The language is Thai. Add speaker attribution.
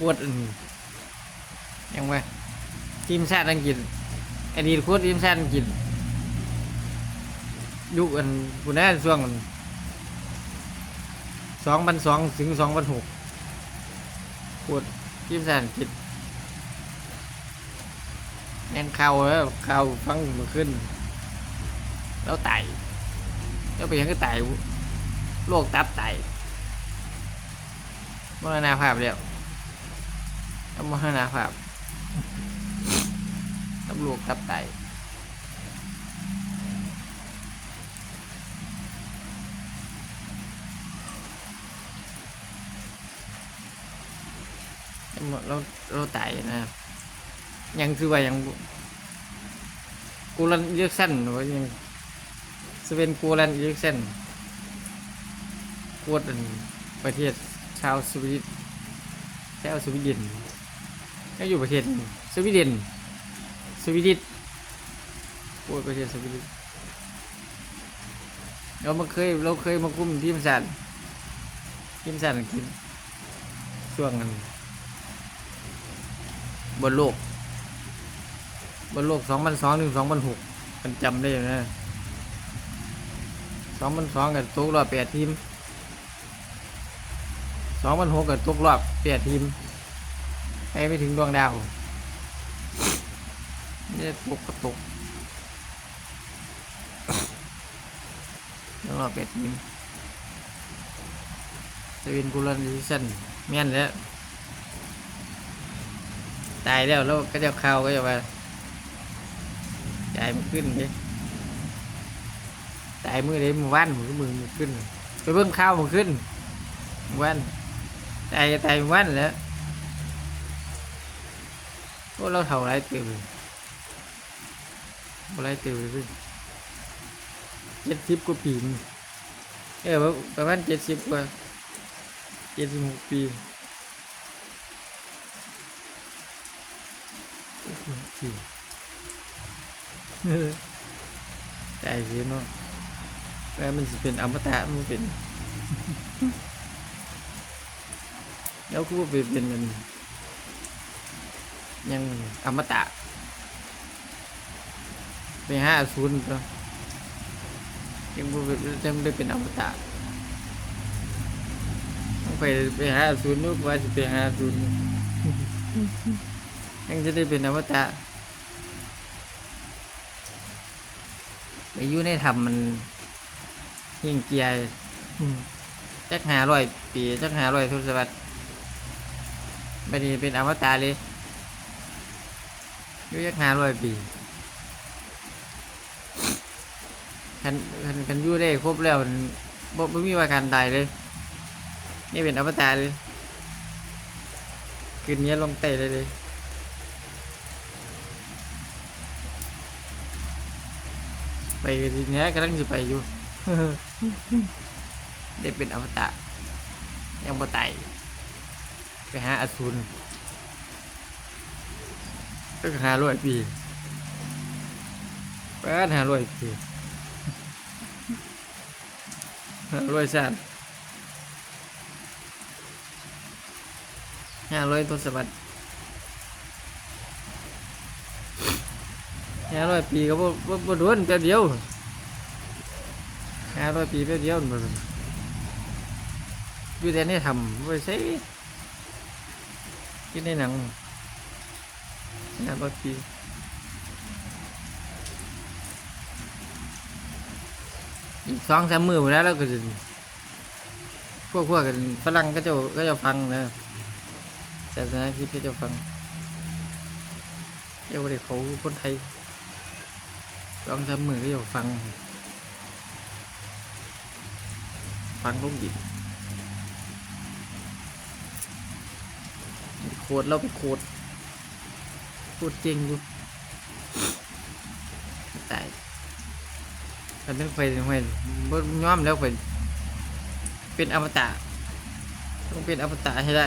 Speaker 1: ขวดอันยังไงทีมชาติอังกฤษอดีตโค้ชทีมชาติอังกฤษยุคอันปุ่นนั้นช่วงสองพันสองถึงสองพันหกขวดทีมชาติอังกฤษแน่นเข่าแล้วเข่าฟังมาขึ้น แล้วไตแล้วไปยังก็ไตโรคตับไตมรณภาพแล้ว แล้วมรณภาพตับโรคตับไตตำรวจเราเราไตนะครับ ยังคือว่ายัง กูรันเลือกสั้นหรือว่ายังสเวนกูรันเลือกสั้นกวดประเทศชาวสวีดชาวสวีเดน ก็อยู่ประเทศสวีเดนสวีดิชกวดประเทศสวีดิชเรามาเคยเราเคยมาคุมทีมสันทีมสันกฤษช่วงนั้นบนโลกบนโลก2002ถึง2006มันจำได้อยู่นะ2002กับตกรอบ8ทีม2006กับตกรอบ8ทีม ไปไม่ถึงดวงดาวเนี่ยตกก็ตกตกรอบ8ทีมจะเป็นกูรันดิชันแม่นแล้ว ตายแล้วแล้วก็จะเข้าก็จะมาตายมันขึ้นเลยตายมือเลยมือวันมือมือมันขึ้น ไปเบิ่งข้าวมันขึ้นมือวันตายตายมือวันแล้ว พวกเราเท่าไรเติมเลยเท่าไรเติมเลยเจ็ดสิบกว่าปีเออประมาณเจ็ดสิบกว่าเจ็ดสิบหกปีปีใจเสียเนาะแล้วมันจะเป็นอมตะมันเป็น แล้วกูไปเป็นมัน ยังอมตะไปห้าศูนย์ก็ยังบ่ไปยังไม่ได้เป็นอมตะต้องไปไปห้าศูนย์นู้นว่าจะไปห้าศูนย์ยังจะได้เป็นอมตะไปอยู่ในถ้ำมันเฮียงเกียร์จักหาร้อยปีจักหาร้อยทศวรรษไม่ได้เป็นอมตะเลย ยู่จักหาร้อยปีคันคันคันยู่ได้ครบแล้วบ่บ่มีว่าการตายเลย นี่เป็นอมตะเลยคืนนี้ลงเตะเลยเลยไปทีเนี้ยกำลังจะไปอยู่ ได้เป็นอมตะยังบ่ตายไปหาอสูร ก็หาร้อยปีแปดหาร้อยปีห้าร้อยชาติห้าร้อยทศวรรษห้าร้อยปีก็บ่บ่บ่โดนแป๊บเดียวห้าร้อยปีแป๊บเดียวมันอยู่แต่ในทำไปใช้อยู่ในหนัง งานบางทีอีกสองสามมือหมดแล้วเราก็จะพวกพวกกันฝรั่งก็จะก็จะฟังนะศาสนาคริดก็จะฟังเจ้าเด็กเขาคนไทยสองสามมือก็จะฟัง ฟังลูกดิบโคตรเราไปโคตร พูดจริงอยู่ตายกันต้องไปเห็นบ่ย้อมแล้วไปเป็นอมตะต้องเป็นอมตะให้ได้